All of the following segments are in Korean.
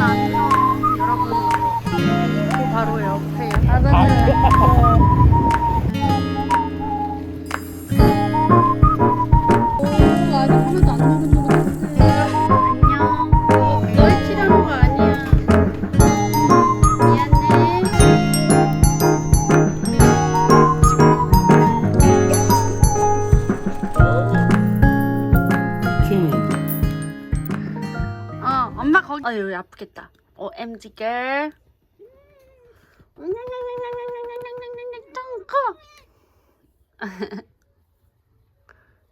안녕. 여러분 그 바로 옆에. 나는 엄마 거기 아유 여기 아프겠다. 어 MG girl. 짱커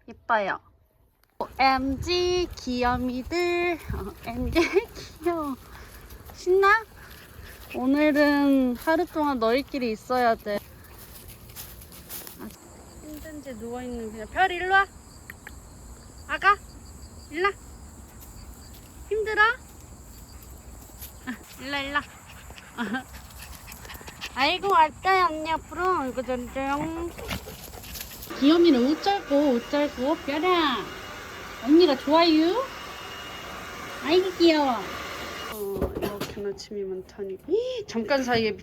예뻐요. 어, MG 귀염이들. 어, MG 귀여워. 신나? 오늘은 하루 동안 너희끼리 있어야 돼. 아, 힘든지 누워있는 그냥 별 일로 와. 아가 일로 와 힘들어? 아, 일로 일로. 아이고 왔어요 언니 앞으로. 이거 짠짠. 짧고 옷 짧고 뼈라 언니가 좋아요? 아이고 귀여워. 어 이렇게나 짐이 많다니. 이, 잠깐 사이에 미-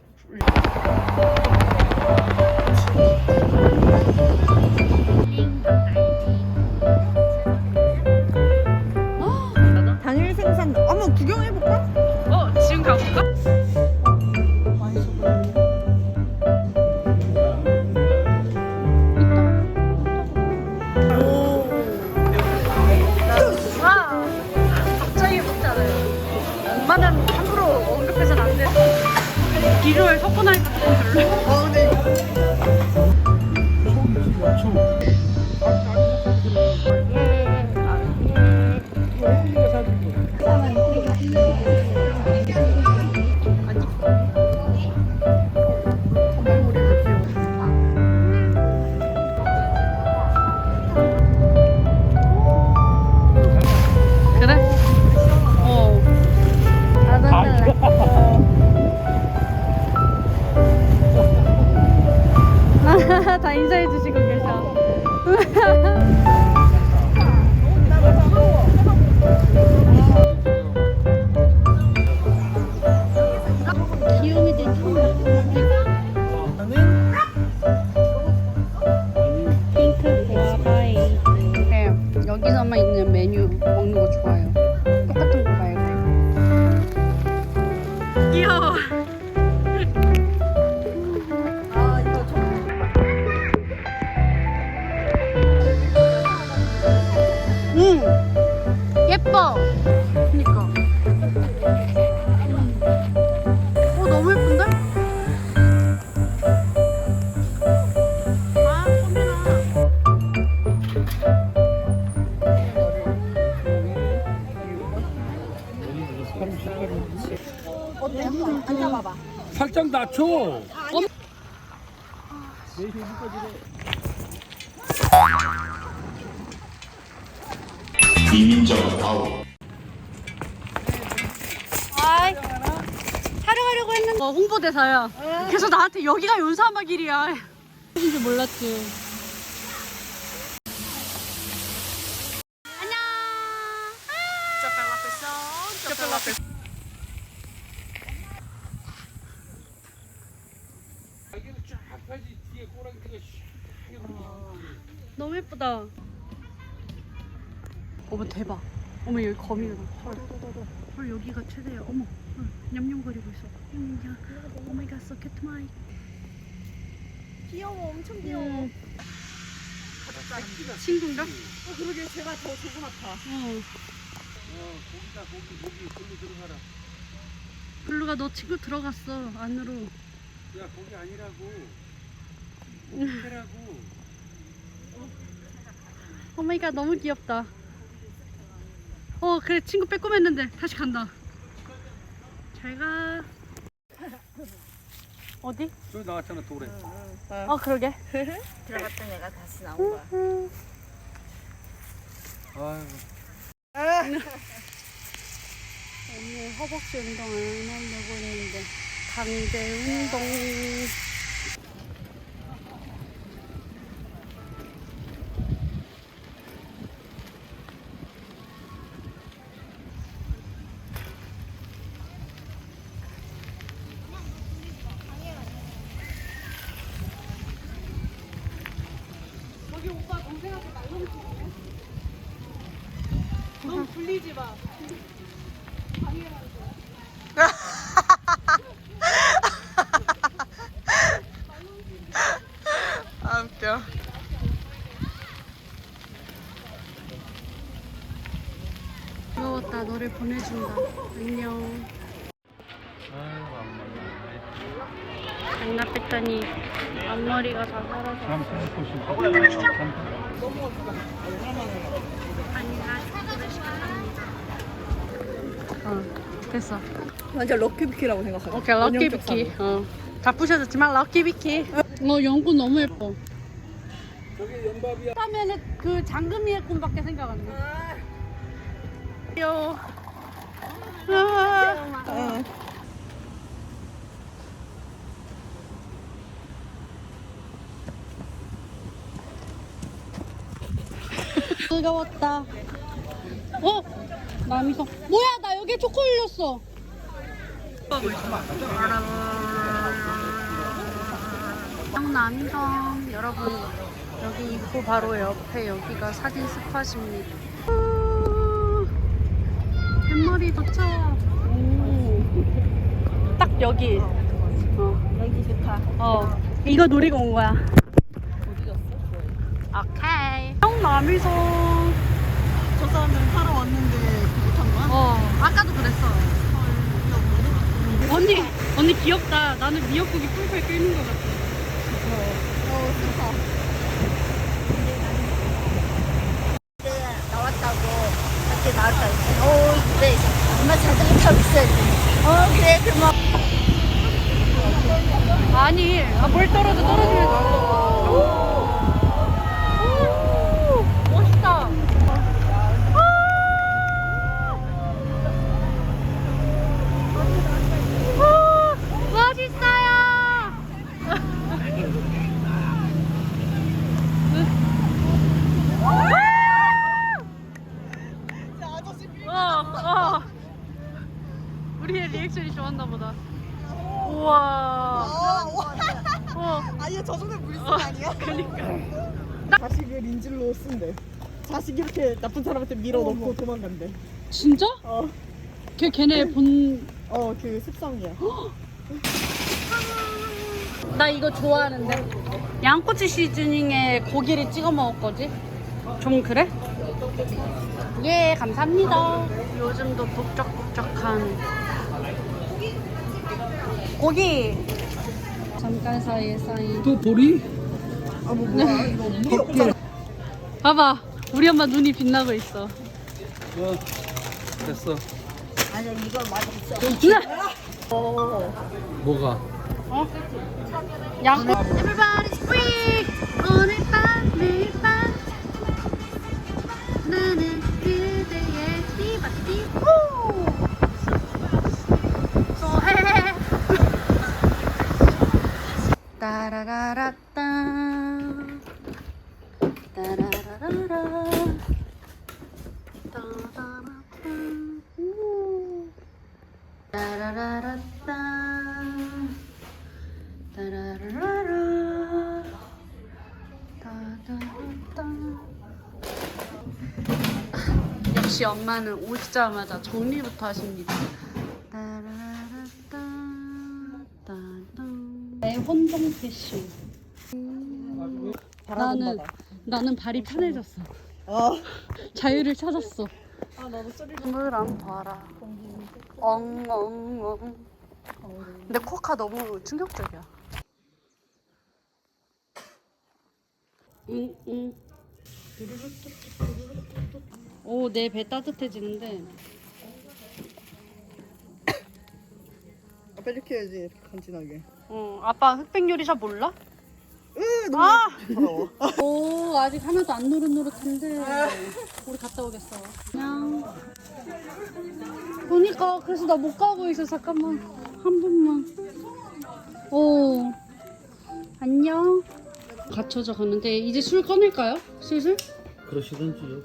다 인사해 주시고 계셔 예뻐 그니까 어 너무 예쁜데? 아 소민아 어때? 앉아봐봐. 살짝 낮춰. 이민정 아웃. 아이 촬영하려고 했는데 어, 홍보대사야. 그래서 나한테 여기가 연사마 길이야. 인지 몰랐지. 안녕. 여기는 쫙 펴지 뒤에 꼬랑지가 너무 예쁘다 어머 대박 어머 여기 거미가 헐. 헐 여기가 최대야 어머 헐, 냠냠거리고 있어 냠냠 오마이갓 so cute my 귀여워, 엄청 귀여워. 음. 친구인가? 어 그러게 제가 더 조금 같아. 어 어, 고기다 고기 고기 고기 들어가라. 블루가 너 친구 들어갔어 안으로 야 고기 아니라고. 회라고. 오마이갓 너무 귀엽다 어 그래 친구 빼꼼했는데 다시 간다 잘가 어디? 저기 나왔잖아 돌에. 어 그러게 들어갔던 애가 다시 나온 거야. 아이고. 오늘 허벅지 운동 안 하려고 했는데 강제 운동 너무 불리지 마. 아 웃겨. 부러웠다. 너를 보내준다. 안녕. 장난뺐더니 앞머리가 다 살아서. 아니가 됐어. 완전 럭키비키라고 생각하고. 오케이, 럭키비키. 어. 다 부셔졌지만 럭키비키. 어, 연꽃 너무 예뻐. 저기 연밥이야 하면은 그 장금이의 꿈밖에 생각 안 나. 귀여워. 아, 응. 뜨거웠다. 어? 남이서. 뭐야, 나 여기에 초코 흘렸어. 남이섬 여러분 여기 입구 바로 옆에 여기가 사진 스팟입니다. 아, 뱃머리 도착. 오. 딱 여기. 어, 여기 좋다. 어. 이거 노리고 온 거야. 오케이. 형 남이섬. 저 사람들은 사러 왔는데? 어, 아까도 그랬어. 언니, 언니 귀엽다. 나는 미역국이 뿔뿔 끓는 것 같아. 어, 좋다. 나왔다고 밖에 나왔다 했지. 어, 그래. 엄마 자전거 타고 있어야지. 어, 그래. 그럼 아니, 아, 뭘 떨어져, 떨어지면 안 멋있다. 오, 멋있어요. 어, 어. 우리의 리액션이 좋았나 보다. 우와. 어. 아얘 저 정도 물씬 아니야? 그니까. 자식을 인질로 쓴대. 자식 이렇게 나쁜 사람한테 밀어넣고 도망간대. 진짜? 어, 걔 걔네 본. 어, 그 습성이야. 나 이거 좋아하는데. 양꼬치 시즈닝에 고기를 찍어 먹었거지. 좀 그래? 예, 감사합니다. 요즘도 북적북적한 고기. 잠깐 사이에 쌓인. 또 보리? 아, 뭐 뭐야? 이거 물이 없잖아. 봐봐, 우리 엄마 눈이 빛나고 있어. 어 됐어 아니야, 이거 맛있어. 어? 뭐가? 양꼬. Everybody's free. 오늘 밤, 내 따라라라따. 따라라라라. 따라라따. 우. 따라라라따. 따라라라. 따다라따. 역시 엄마는 오시자마자 정리부터 하십니다. 따라라따. 혼동 패션. 나는 나는 발이 편해졌어. 아, 자유를 찾았어. 아 나도 소리 물안 봐라. 엉엉엉. 근데 코카 너무 충격적이야. 응, 응. 오, 내 배 따뜻해지는데. 아빠 이렇게 해야지 간지나게. 어, 아빠 흑백 요리사 몰라? 으, 너무 아! 더러워. 오, 아직 하나도 안 노릇노릇한데. 우리 갔다 오겠어. 그냥. 보니까 그래서 나 못 가고 있어. 잠깐만. 한 번만. 오. 안녕. 갇혀져 가는데 이제 술 꺼낼까요? 슬슬? 그러시든지요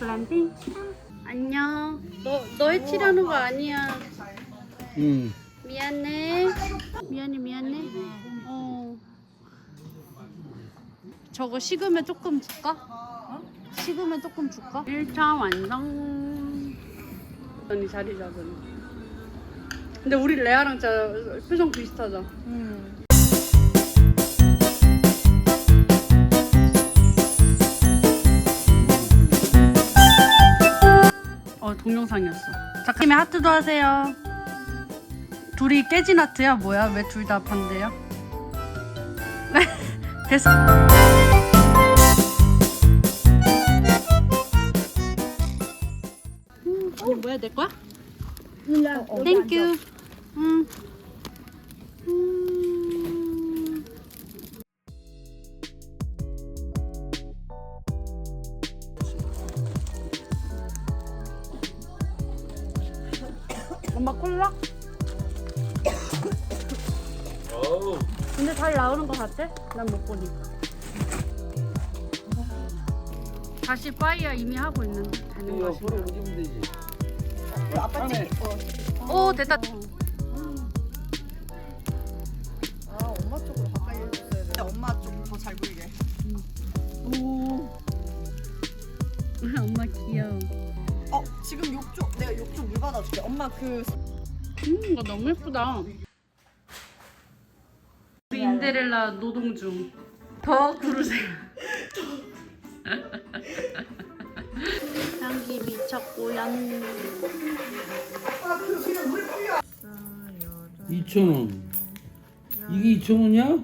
블란딩. 안녕. 너 너의 티라는 거 아니야. 응. 미안해. 미안해 미안해. 어. 저거 식으면 조금 줄까? 식으면 조금 줄까? 1차 완성. 언니 자리 잡은. 근데 우리 레아랑 진짜 표정 비슷하죠? 음. 동영상이었어. 작가님이 하트도 하세요. 둘이 깨진 하트야 뭐야? 왜 둘 다 반대야? 됐어. 음, 뭐야 내 거야? 몰라. 땡큐. 음. 음. 어우. 근데 잘 나오는 것 같아? 난 못 보니까. 다시 파이어 이미 하고 있는데 되는 이거 것인가? 옆으로 옮기면 되지. 아빠 안에. 찍고. 오 됐다. 아 엄마 쪽으로 가까이 해줬어야 돼. 엄마 쪽더잘 보이게. 오. 엄마 귀여워. 어 지금 욕조 내가 욕조 물 받아줄게. 엄마 그 음, 이거 너무 예쁘다. 인데렐라 노동 중. 더 구르세요. 향기 미쳤고요. 2,000원. 이게 2,000원이야?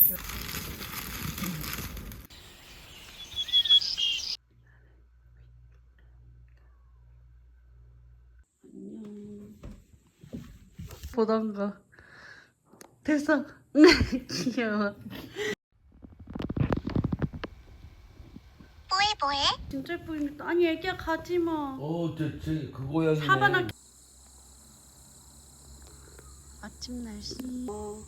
보던가. 됐어. 귀여워. 진짜 예쁘겠다. 아니 애기야 가지 마. 어, 저, 저, 그 고양이네. 사바나. 아침 날씨. 어.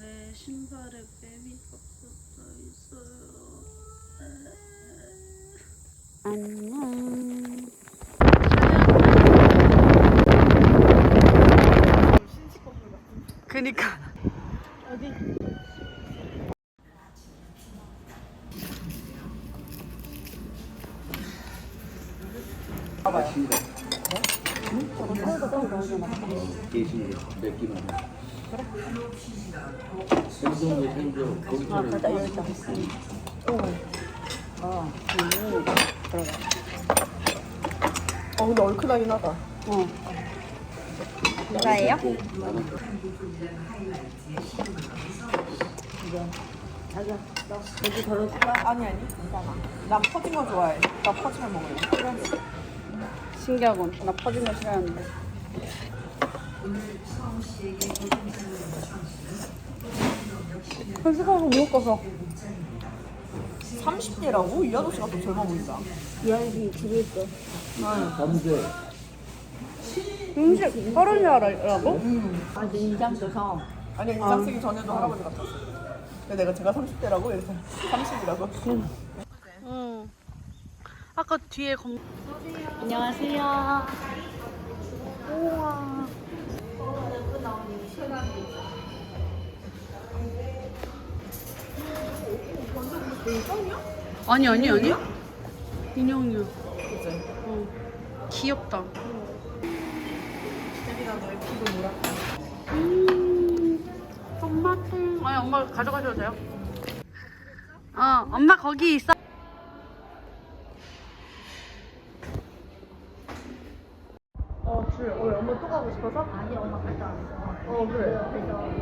왜 신발에 뱀이 꺾여 있어요? 안녕. 그니까. 어디? 계신 몇 개만. 생선도 생조, 거기서는 어 근데 얼큰하긴 하다. 어. 누가예요? 아니 아니 괜찮아. 난 퍼진 거 좋아해. 나 퍼진 걸 먹을래. 신기하군. 나 퍼진 거 싫어하는데. 못 가서. 30대라고? 이 아저씨가 더 젊어 보인다. 감세. 음식 서른 살이라고? 아, 인장 써서. 아니, 인장 쓰기 전에도 할아버지 같았어. 근데 내가 제가 30대라고? 그래서 30이라고. 응. 아까 뒤에 검. 안녕하세요. 우와. 아니 아니 아니. 인형이야. 그치? 어. 귀엽다. 세빈아, 너의 피부 뭐랄까? 음. 엄마 통. 아니 엄마 가져가셔도 돼요. 어 엄마 거기 있어. 어, 줄. 어, 엄마 또 가고 싶어서? 아니, 엄마 갔다 왔어. 어, 그래. 네,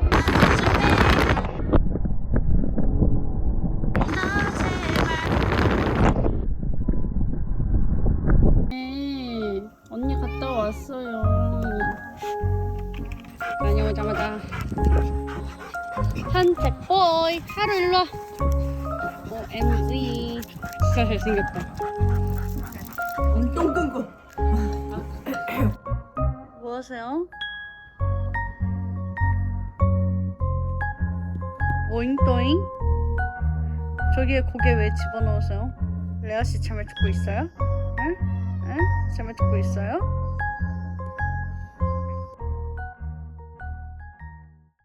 한택보이 하루 일로 와. OMG 진짜 잘생겼다. 운동 끊고. 뭐 하세요? 오잉또잉? 저기에 고개 왜 집어넣으세요? 레아 씨 잠을 듣고 있어요? 응? 응? 잠을 듣고 있어요?